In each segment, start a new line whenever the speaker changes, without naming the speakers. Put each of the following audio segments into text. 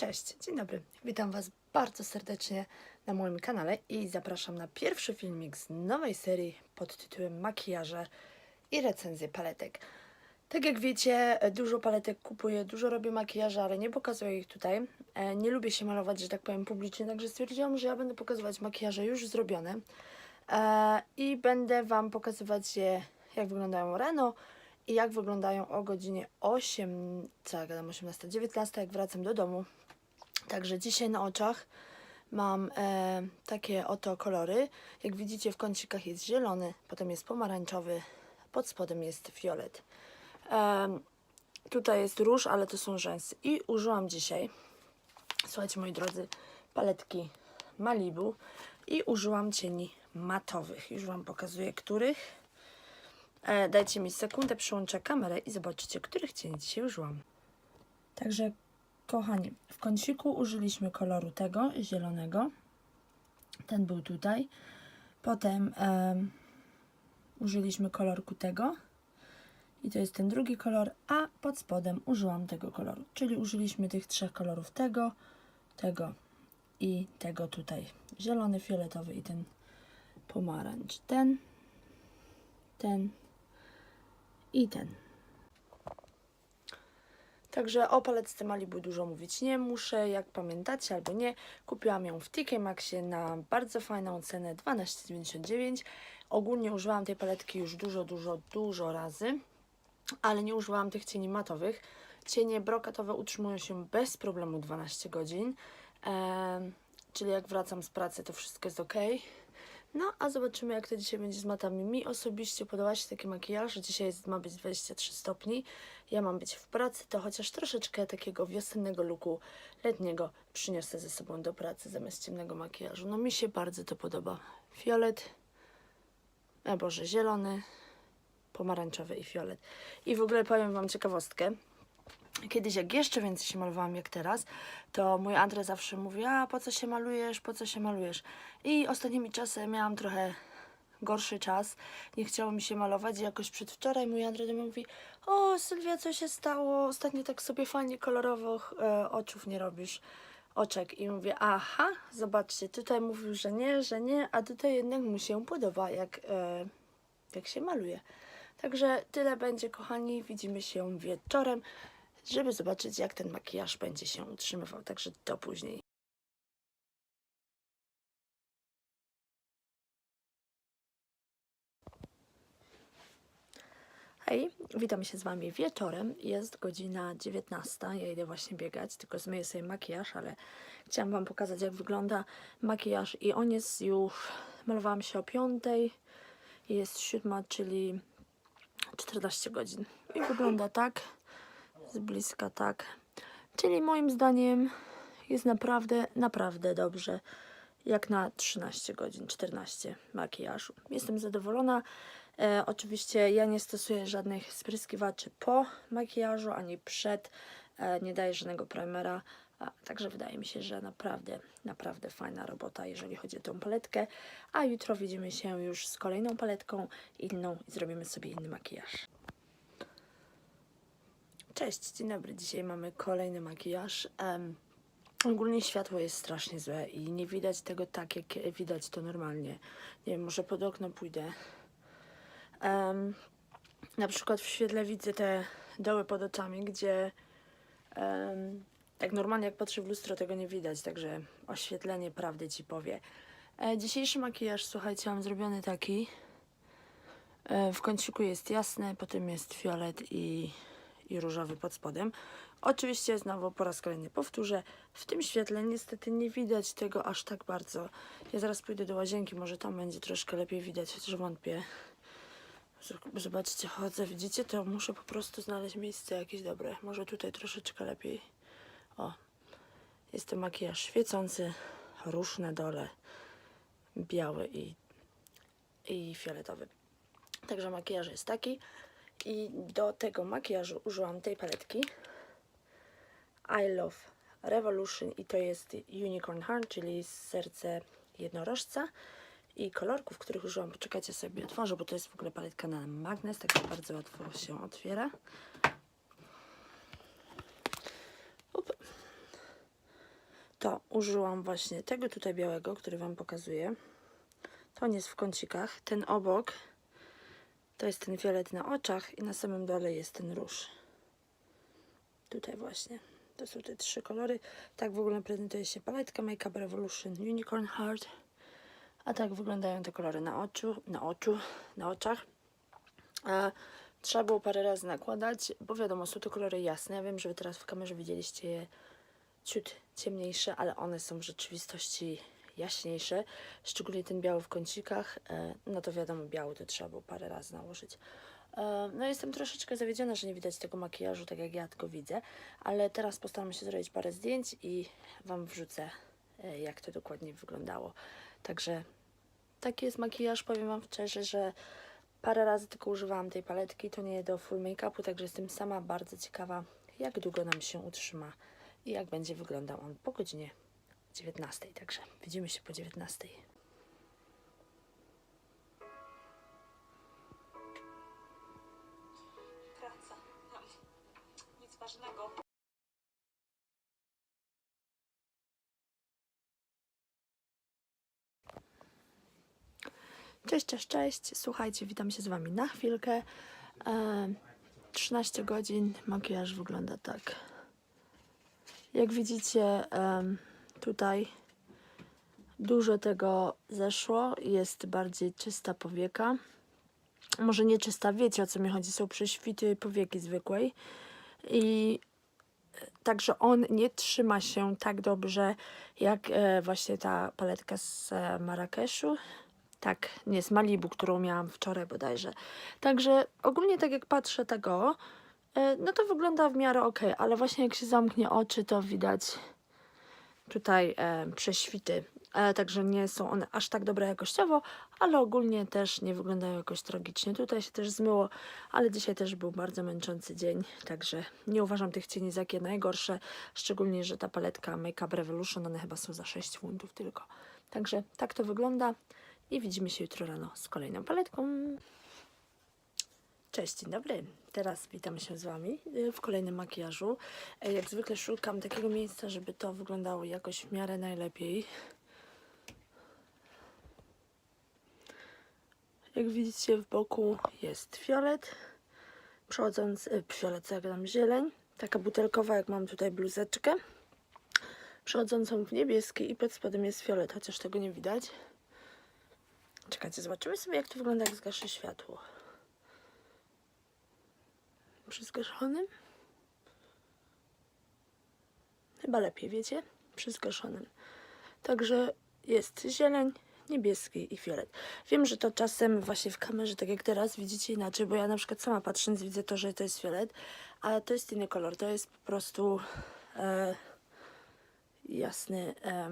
Cześć, dzień dobry. Witam Was bardzo serdecznie na moim kanale i zapraszam na pierwszy filmik z nowej serii pod tytułem Makijaże i recenzje paletek. Tak jak wiecie, dużo paletek kupuję, dużo robię makijaża, ale nie pokazuję ich tutaj. E, Nie lubię się malować, że tak powiem, publicznie, także stwierdziłam, że ja będę pokazywać makijaże już zrobione E, i będę Wam pokazywać je, jak wyglądają rano i jak wyglądają o godzinie 8, co gadam, 18, 19, jak wracam do domu. Także dzisiaj na oczach mam e, takie oto kolory. Jak widzicie w kącikach jest zielony, potem jest pomarańczowy, pod spodem jest fiolet. Em, tutaj jest róż, ale to są rzęsy. I użyłam dzisiaj, słuchajcie moi drodzy, paletki Malibu i użyłam cieni matowych. Już Wam pokazuję, których. E, dajcie mi sekundę, przyłączę kamerę i zobaczycie, których cieni dzisiaj użyłam. Także, kochani, w kąciku użyliśmy koloru tego, zielonego. Ten był tutaj. Potem em, użyliśmy kolorku tego. I to jest ten drugi kolor, a pod spodem użyłam tego koloru. Czyli użyliśmy tych trzech kolorów tego, tego i tego tutaj. Zielony, fioletowy i ten pomarańcz. Ten, ten i ten. Także o paletce Malibu dużo mówić nie muszę. Jak pamiętacie albo nie, kupiłam ją w TK Maxie na bardzo fajną cenę 12,99. Ogólnie używałam tej paletki już dużo, dużo, dużo razy, ale nie używałam tych cieni matowych. Cienie brokatowe utrzymują się bez problemu 12 godzin, em, czyli jak wracam z pracy to wszystko jest ok. No, a zobaczymy, jak to dzisiaj będzie z matami. Mi osobiście podoba się taki makijaż. Dzisiaj jest, ma być 23 stopni. Ja mam być w pracy, to chociaż troszeczkę takiego wiosennego luku letniego przyniosę ze sobą do pracy zamiast ciemnego makijażu. No, mi się bardzo to podoba. Fiolet, a Boże, zielony, pomarańczowy i fiolet. I w ogóle powiem Wam ciekawostkę. Kiedyś, jak jeszcze więcej się malowałam jak teraz, to mój Andrzej zawsze mówi, a po co się malujesz, po co się malujesz. I ostatnimi czasy miałam trochę gorszy czas, nie chciało mi się malować i jakoś przedwczoraj mój Andrzej do mnie mówi, o Sylwia, co się stało, ostatnio tak sobie fajnie kolorowo e, oczów nie robisz, oczek. I mówię, aha, zobaczcie, tutaj mówił, że nie, że nie, a tutaj jednak mu się podoba, jak, e, jak się maluje. Także tyle będzie, kochani. Widzimy się wieczorem, żeby zobaczyć, jak ten makijaż będzie się utrzymywał. Także do później. Hej, witam się z Wami wieczorem. Jest godzina 19. Ja idę właśnie biegać, tylko zmyję sobie makijaż, ale chciałam Wam pokazać, jak wygląda makijaż. I on jest już. Malowałam się o 5. Jest siódma, czyli 14 godzin. I wygląda tak, z bliska tak. Czyli moim zdaniem jest naprawdę, naprawdę dobrze. Jak na 13 godzin, 14 makijażu. Jestem zadowolona. E, oczywiście ja nie stosuję żadnych spryskiwaczy po makijażu, ani przed. E, nie daję żadnego primera. A, także wydaje mi się, że naprawdę, naprawdę fajna robota, jeżeli chodzi o tą paletkę. A jutro widzimy się już z kolejną paletką, inną i zrobimy sobie inny makijaż. Cześć, dzień dobry. Dzisiaj mamy kolejny makijaż. Em, ogólnie światło jest strasznie złe i nie widać tego tak, jak widać to normalnie. Nie wiem, może pod okno pójdę. Em, na przykład w świetle widzę te doły pod oczami, gdzie em, tak normalnie jak patrzę w lustro tego nie widać, także oświetlenie prawdy ci powie. E, dzisiejszy makijaż, słuchajcie, mam zrobiony taki. E, w kąciku jest jasny, potem jest fiolet i, i różowy pod spodem. Oczywiście znowu po raz kolejny powtórzę, w tym świetle niestety nie widać tego aż tak bardzo. Ja zaraz pójdę do łazienki, może tam będzie troszkę lepiej widać, chociaż wątpię. Zobaczcie, chodzę, widzicie, to muszę po prostu znaleźć miejsce jakieś dobre. Może tutaj troszeczkę lepiej. O, jest to makijaż świecący, róż na dole, biały i, i fioletowy. Także makijaż jest taki. I do tego makijażu użyłam tej paletki I Love Revolution i to jest Unicorn Heart, czyli serce jednorożca. I kolorków, których użyłam, poczekajcie sobie otworzę, bo to jest w ogóle paletka na magnes, także bardzo łatwo się otwiera. Up. to użyłam właśnie tego tutaj białego, który Wam pokazuję. To on jest w kącikach. Ten obok to jest ten fiolet na oczach i na samym dole jest ten róż. Tutaj właśnie. To są te trzy kolory. Tak w ogóle prezentuje się paletka Makeup Revolution Unicorn Heart. A tak wyglądają te kolory na oczu, na oczu, na oczach. A trzeba było parę razy nakładać, bo wiadomo, są to kolory jasne. Ja wiem, że wy teraz w kamerze widzieliście je ciut ciemniejsze, ale one są w rzeczywistości jaśniejsze. Szczególnie ten biały w kącikach. E, no to wiadomo, biały to trzeba było parę razy nałożyć. E, No jestem troszeczkę zawiedziona, że nie widać tego makijażu, tak jak ja tylko widzę, ale teraz postaram się zrobić parę zdjęć i Wam wrzucę, e, jak to dokładnie wyglądało. Także taki jest makijaż, powiem Wam szczerze, że parę razy tylko używałam tej paletki, to nie do full make-upu, także jestem sama bardzo ciekawa, jak długo nam się utrzyma i jak będzie wyglądał on po godzinie 19. Także widzimy się po 19.
Praca. Nic ważnego.
Cześć, cześć, cześć. Słuchajcie, witam się z Wami na chwilkę. E, 13 godzin, makijaż wygląda tak. Jak widzicie, em, tutaj dużo tego zeszło. Jest bardziej czysta powieka. Może nie czysta, wiecie o co mi chodzi. Są prześwity powieki zwykłej. I Także on nie trzyma się tak dobrze jak e, właśnie ta paletka z e, Marrakeszu. Tak, nie z Malibu, którą miałam wczoraj bodajże. Także ogólnie tak jak patrzę tego, e, no to wygląda w miarę ok, ale właśnie jak się zamknie oczy, to widać tutaj e, prześwity. E, także nie są one aż tak dobre jakościowo, ale ogólnie też nie wyglądają jakoś tragicznie. Tutaj się też zmyło, ale dzisiaj też był bardzo męczący dzień, także nie uważam tych cieni za jakie najgorsze, szczególnie, że ta paletka Makeup Revolution, one chyba są za 6 funtów tylko. Także tak to wygląda i widzimy się jutro rano z kolejną paletką. Cześć, dzień dobry. Teraz witam się z Wami y, w kolejnym makijażu. E, Jak zwykle szukam takiego miejsca, żeby to wyglądało jakoś w miarę najlepiej. Jak widzicie w boku jest fiolet, przechodząc, y, fiolet, co jak tam zieleń, taka butelkowa, jak mam tutaj bluzeczkę, przechodzącą w niebieski i pod spodem jest fiolet, chociaż tego nie widać. Czekajcie, zobaczymy sobie jak to wygląda, jak zgaszę światło. Przy zgaszonym? Chyba lepiej, wiecie? Przy zgaszonym. Także jest zieleń, niebieski i fiolet. Wiem, że to czasem właśnie w kamerze, tak jak teraz, widzicie inaczej, bo ja na przykład sama patrząc widzę to, że to jest fiolet, ale to jest inny kolor. To jest po prostu e, jasny e,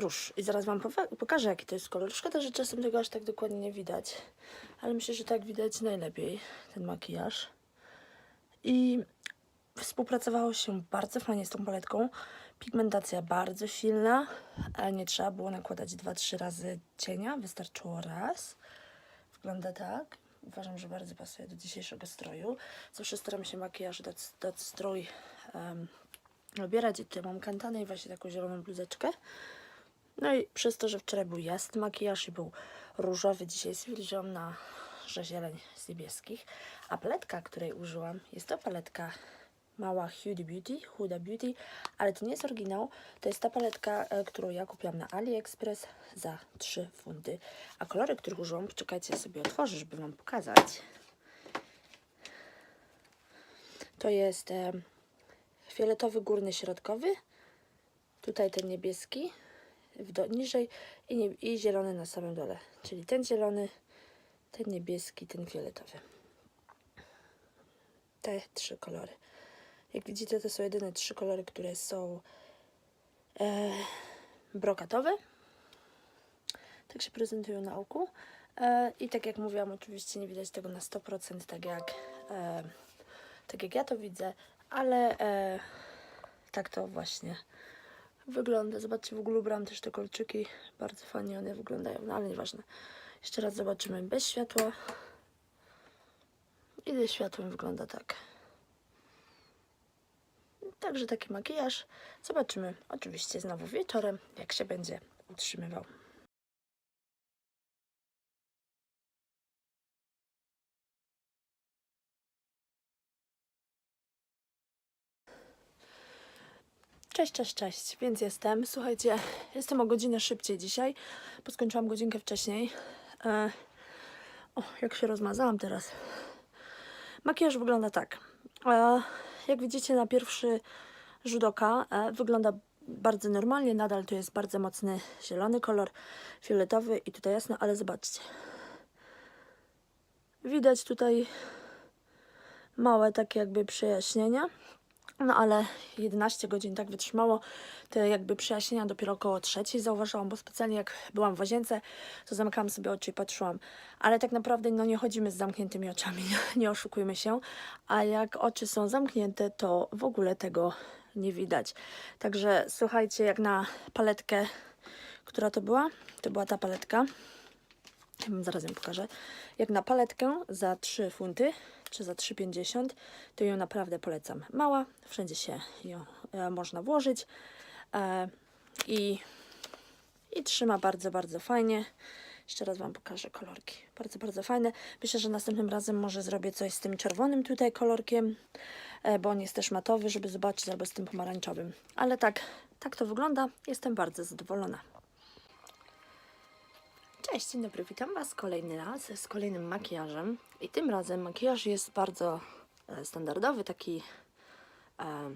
róż. I zaraz Wam pokażę, jaki to jest kolor. Szkoda, że czasem tego aż tak dokładnie nie widać, ale myślę, że tak widać najlepiej ten makijaż. I współpracowało się bardzo fajnie z tą paletką. Pigmentacja bardzo silna, ale nie trzeba było nakładać 2-3 razy cienia, wystarczyło raz. Wygląda tak. Uważam, że bardzo pasuje do dzisiejszego stroju. Zawsze staram się makijaż dać, dać strój um, obierać. I tutaj mam kantanę i właśnie taką zieloną bluzeczkę. No i przez to, że wczoraj był jasny makijaż i był różowy, dzisiaj stwierdziłam na, że zieleń z niebieskich. A paletka, której użyłam, jest to paletka mała Huda Beauty, Huda Beauty, ale to nie jest oryginał. To jest ta paletka, e, którą ja kupiłam na AliExpress za 3 funty. A kolory, których użyłam, poczekajcie, sobie otworzę, żeby Wam pokazać. To jest e, fioletowy górny środkowy, tutaj ten niebieski, do, niżej i, nie, i zielony na samym dole. Czyli ten zielony, ten niebieski, ten fioletowy. Te trzy kolory. Jak widzicie, to są jedyne trzy kolory, które są e, brokatowe. Tak się prezentują na oku. E, I tak jak mówiłam, oczywiście nie widać tego na 100%, tak jak, e, tak jak ja to widzę, ale e, tak to właśnie wygląda. Zobaczcie, w ogóle ubrałam też te kolczyki. Bardzo fajnie one wyglądają, no ale nieważne. Jeszcze raz zobaczymy bez światła. I ze światłem wygląda tak. Także taki makijaż. Zobaczymy oczywiście znowu wieczorem, jak się będzie utrzymywał. Cześć, cześć, cześć. Więc jestem. Słuchajcie, jestem o godzinę szybciej dzisiaj, bo skończyłam godzinkę wcześniej. E, o, jak się rozmazałam teraz. Makijaż wygląda tak. E, jak widzicie na pierwszy rzut oka e, wygląda bardzo normalnie. Nadal to jest bardzo mocny zielony kolor, fioletowy i tutaj jasno, ale zobaczcie. Widać tutaj małe takie jakby przejaśnienia. No ale 11 godzin tak wytrzymało. Te jakby przejaśnienia dopiero około trzeciej zauważyłam, bo specjalnie jak byłam w łazience, to zamykałam sobie oczy i patrzyłam. Ale tak naprawdę no nie chodzimy z zamkniętymi oczami, nie oszukujmy się. A jak oczy są zamknięte, to w ogóle tego nie widać. Także słuchajcie, jak na paletkę, która to była? To była ta paletka. Zaraz ją pokażę. Jak na paletkę za 3 funty, czy za 3,50, to ją naprawdę polecam. Mała, wszędzie się ją e, można włożyć e, i, i trzyma bardzo, bardzo fajnie. Jeszcze raz Wam pokażę kolorki. Bardzo, bardzo fajne. Myślę, że następnym razem może zrobię coś z tym czerwonym tutaj kolorkiem, e, bo on jest też matowy, żeby zobaczyć, albo z tym pomarańczowym. Ale tak, tak to wygląda. Jestem bardzo zadowolona. Cześć, dzień dobry, witam Was kolejny raz z kolejnym makijażem. I tym razem makijaż jest bardzo e, standardowy, taki, e,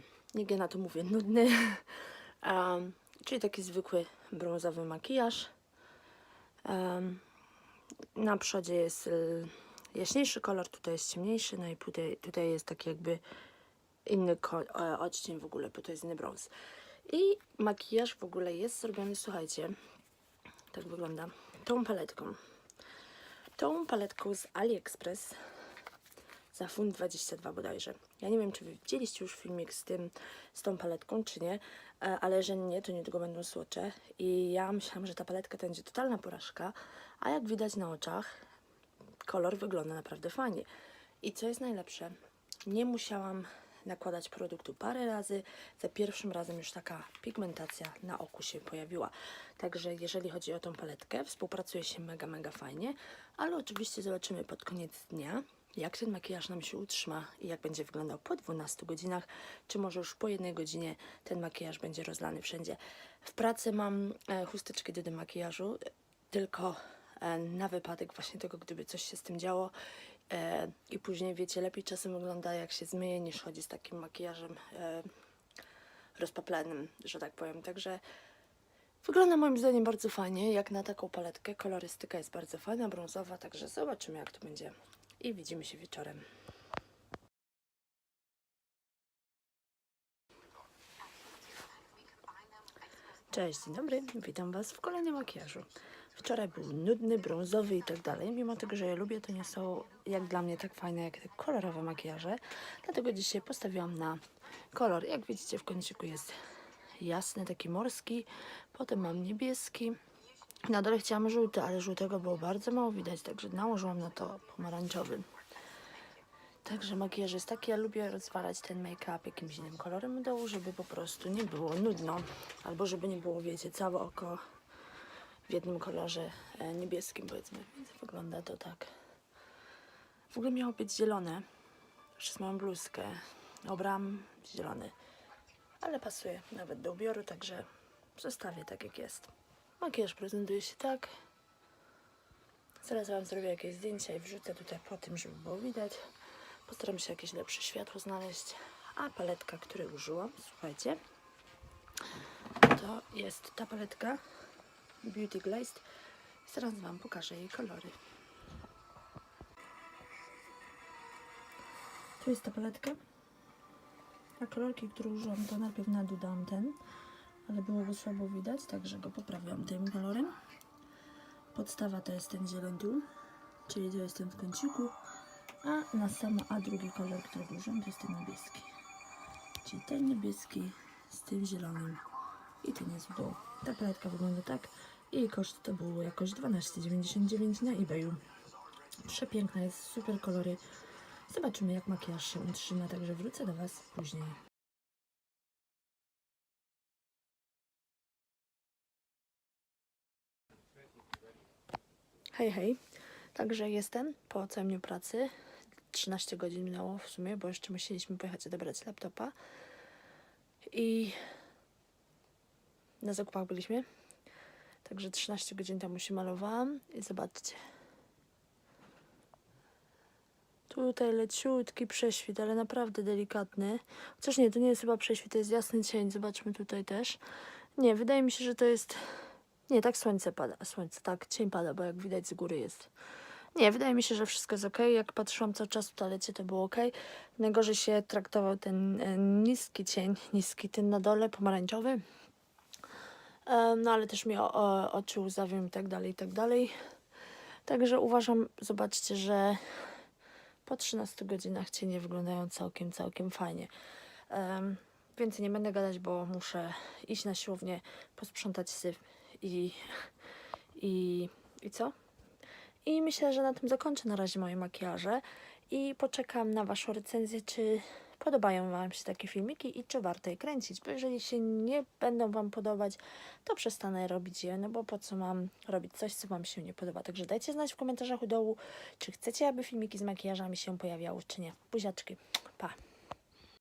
ja na to mówię, nudny, e, czyli taki zwykły brązowy makijaż. E, na przodzie jest e, jaśniejszy kolor, tutaj jest ciemniejszy, no i tutaj, tutaj jest taki jakby inny e, odcień w ogóle, bo to jest inny brąz. I makijaż w ogóle jest zrobiony, słuchajcie, tak wygląda. Tą paletką. Tą paletką z AliExpress za funt 22 bodajże. Ja nie wiem, czy wy widzieliście już filmik z tym, z tą paletką, czy nie, e, ale jeżeli nie, to niedługo będą słocze. I ja myślałam, że ta paletka to będzie totalna porażka, a jak widać na oczach, kolor wygląda naprawdę fajnie. I co jest najlepsze, nie musiałam nakładać produktu parę razy. Za pierwszym razem już taka pigmentacja na oku się pojawiła. Także jeżeli chodzi o tą paletkę, współpracuje się mega, mega fajnie, ale oczywiście zobaczymy pod koniec dnia, jak ten makijaż nam się utrzyma i jak będzie wyglądał po 12 godzinach, czy może już po jednej godzinie ten makijaż będzie rozlany wszędzie. W pracy mam e, chusteczkę do makijażu, tylko e, na wypadek właśnie tego, gdyby coś się z tym działo. E, I później, wiecie, lepiej czasem wygląda jak się zmyje, niż chodzi z takim makijażem e, że tak powiem. Także wygląda moim zdaniem bardzo fajnie, jak na taką paletkę. Kolorystyka jest bardzo fajna, brązowa, także zobaczymy jak to będzie. I widzimy się wieczorem. Cześć, dzień dobry, witam Was w kolejnym makijażu. Wczoraj był nudny, brązowy i tak dalej. Mimo tego, że je lubię, to nie są jak dla mnie tak fajne jak te kolorowe makijaże. Dlatego dzisiaj postawiłam na kolor. Jak widzicie w kąciku jest jasny, taki morski. Potem mam niebieski. Na dole chciałam żółty, ale żółtego było bardzo mało widać, także nałożyłam na to pomarańczowy. Także makijaż jest taki, ja lubię rozwalać ten make-up jakimś innym kolorem dołu, żeby po prostu nie było nudno. Albo żeby nie było, wiecie, całe oko w jednym kolorze e, niebieskim, powiedzmy. Więc wygląda to tak. W ogóle miało być zielone. Przez moją bluzkę obrałam zielony. Ale pasuje nawet do ubioru, także zostawię tak jak jest. Makijaż prezentuje się tak. Zaraz Wam zrobię jakieś zdjęcia i wrzucę tutaj po tym, żeby było widać. Postaram się jakieś lepsze światło znaleźć. A paletka, której użyłam, słuchajcie, to jest ta paletka Beauty Glazed. Zaraz Wam pokażę jej kolory. Tu jest ta paletka. A kolorki, które użyłam, to najpierw na dół dałam ten, ale było go słabo widać, także go poprawiłam tym kolorem. Podstawa to jest ten zielony dół, czyli to jest ten w kąciku, a na samo, a drugi kolor, który użyłam, to jest ten niebieski. Czyli ten niebieski z tym zielonym i ten jest w dół. Ta paletka wygląda tak i koszt to był jakoś 12,99 na eBayu. Przepiękna jest, super kolory. Zobaczymy jak makijaż się utrzyma, także wrócę do Was później. Hej, hej. Także jestem po całym dniu pracy. 13 godzin minęło w sumie, bo jeszcze musieliśmy pojechać odebrać laptopa. I na zakupach byliśmy. Także 13 godzin temu się malowałam. I zobaczcie. Tutaj leciutki prześwit, ale naprawdę delikatny. Chociaż nie, to nie jest chyba prześwit, to jest jasny cień. Zobaczmy tutaj też. Nie, wydaje mi się, że to jest... Nie, tak słońce pada. Słońce, tak, cień pada, bo jak widać z góry jest. Nie, wydaje mi się, że wszystko jest ok. Jak patrzyłam cały czas w toalecie, to było ok. Najgorzej się traktował ten e, niski cień, niski ten na dole, pomarańczowy. No ale też mi oczy łzawią i tak dalej, i tak dalej. Także uważam, zobaczcie, że po 13 godzinach cienie wyglądają całkiem, całkiem fajnie. Um, więcej nie będę gadać, bo muszę iść na siłownię, posprzątać syf i, i, i co? I myślę, że na tym zakończę na razie moje makijaże i poczekam na Waszą recenzję, czy podobają Wam się takie filmiki i czy warto je kręcić, bo jeżeli się nie będą Wam podobać, to przestanę robić je, no bo po co mam robić coś, co Wam się nie podoba. Także dajcie znać w komentarzach u dołu, czy chcecie, aby filmiki z makijażami się pojawiały, czy nie. Buziaczki, pa!